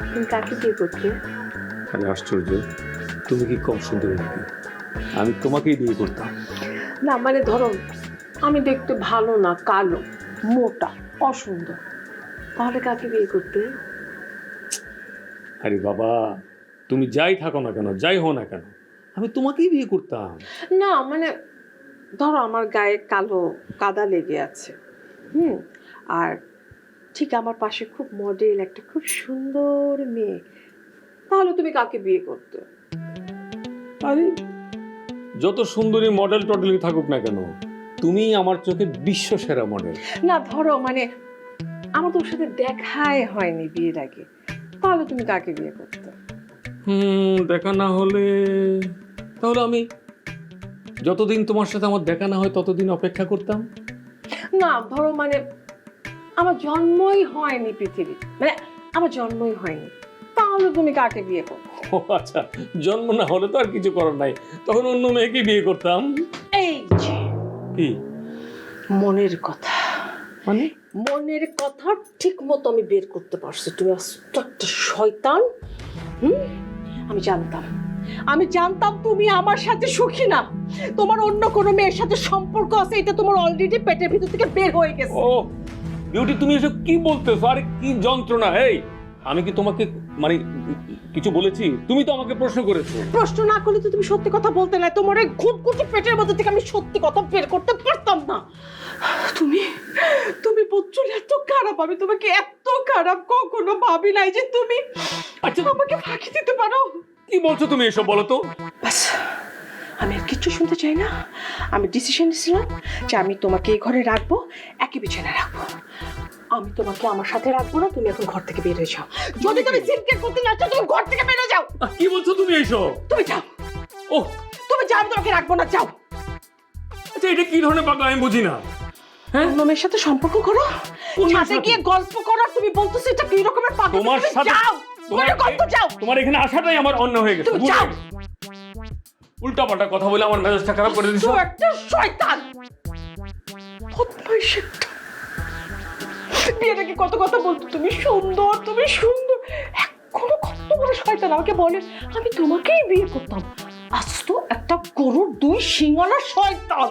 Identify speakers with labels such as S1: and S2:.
S1: তুমি কাকে বিয়ে করতে?
S2: আরে আশ্চর্য। তুমি কি কম সুন্দর নাকি? আমি তোমাকেই বিয়ে করতাম।
S1: না মানে ধরো আমি দেখতে ভালো না কালো মোটা অসুন্দর। তাহলে কাকে বিয়ে করতে?
S2: আরে বাবা তুমি যাই থাকো না কেন যাই হো না কেন আমি তোমাকেই বিয়ে করতাম।
S1: না মানে ধরো আমার গায়ে কালো কাদা লেগে আছে হুম? আর ঠিক আমার পাশে খুব মডেল একটা খুব সুন্দর মেয়ে। তাহলে তুমি কাকে বিয়ে করতে?
S2: আরে যত সুন্দরী মডেল টডেলই থাকুক না কেন তুমি আমার চোখে বিশ্ব সেরা মডেল
S1: না ধরো মানে আমার তোর সাথে দেখাই হয়নি বিয়ের আগে। তাহলে তুমি কাকে বিয়ে করতে?
S2: হুম দেখা না হলে তাহলে আমি যতদিন তোমার সাথে আমার দেখা না হয় ততদিন অপেক্ষা করতাম।
S1: না ধরো মানে আমার জন্মই হয়নি পৃথিবী। মানে আমার জন্মই হয়নি। তাহলে তুমি কাকে বিয়ে করো
S2: ও আচ্ছা জন্ম না হলে তো আর কিছু করার নাই। তখন অন্য মেয়েকে বিয়ে করতাম।
S1: এই যে
S2: কি?
S1: মনের কথা।
S2: মানে?
S1: মনের কথা ঠিক মতো আমি বের করতে পারছি। তুমি আস্ত একটা শয়তান। হুম? আমি জানতাম। আমি জানতাম তুমি আমার সাথে সুখী না। তোমার অন্য কোনো মেয়ের সাথে সম্পর্ক আছে এটা তোমার অলরেডি পেটের ভিতর থেকে বের হয়ে গেছে।
S2: ও বিউটি তুমি এসব কি বলতেছো? আরে কি যন্ত্রণা? এই আমি কি তোমাকে মানে কিছু বলেছি? তুমি তো আমাকে প্রশ্ন করেছ।
S1: প্রশ্ন না করলে তো তুমি সত্যি কথা বলতে না। তোমার এই ঘুটঘুটে পেটের মধ্যে থেকে আমি সত্যি কথা বের করতে পারতাম না। তুমি তুমি বলছো এত খারাপ। আমি তোমাকে এত খারাপ কখনো ভাবি নাই যে তুমি
S2: আচ্ছা
S1: আমাকে ফাঁকি দিতে পারো।
S2: কি বলছো তুমি এসব বলো তো?
S1: আমি আর কিচ্ছু শুনতে চাই না। আমি ডিসিশন নিয়েছিলাম যে আমি তোমাকে এই ঘরে রাখব একই বিছানায় রাখব। আমি তোমাকে আমার সাথে রাখব না তুমি এখন ঘর থেকে বের হয়ে যাও। যদি তুমি জিনকে করতে যাচ্ছ তুমি ঘর থেকে বেরো যাও।
S2: আহ, কি বলছো তুমি এইসব
S1: তুমি যাও।
S2: ও।
S1: তুমি যাও আমি তোমাকে রাখব না যাও।
S2: আচ্ছা এটা কি ধরনের পাগলা? আমি বুঝি না। হ্যাঁ?
S1: অন্য মেয়ের সাথে সম্পর্ক করো।
S2: কোন মেয়ের
S1: সাথে
S2: সাথে?
S1: গিয়ে গল্প করো আর তুমি বলতেছো এটা কি রকমের পাগল?
S2: তোমার
S1: তুমি
S2: সাথে-
S1: যাও
S2: তোমার
S1: তোমার গল্প যাও।
S2: তোমার এখানে আসাটাই আমার অন্য হয়ে গেছে
S1: তুমি যাও।
S2: উল্টা পাল্টা কথা বলে আমার মেজাজটা খারাপ করে দিছো।
S1: একটা শয়তান। বদমাইশ একটা। বিয়ের আগে কত কথা বলতো? তুমি সুন্দর তুমি সুন্দর। এখনও কত বড় শয়তান, আমাকে বলে, আমি তোমাকেই বিয়ে করতাম। আজ তো একটা গরুর দুই সিঙ্গালা শয়তান।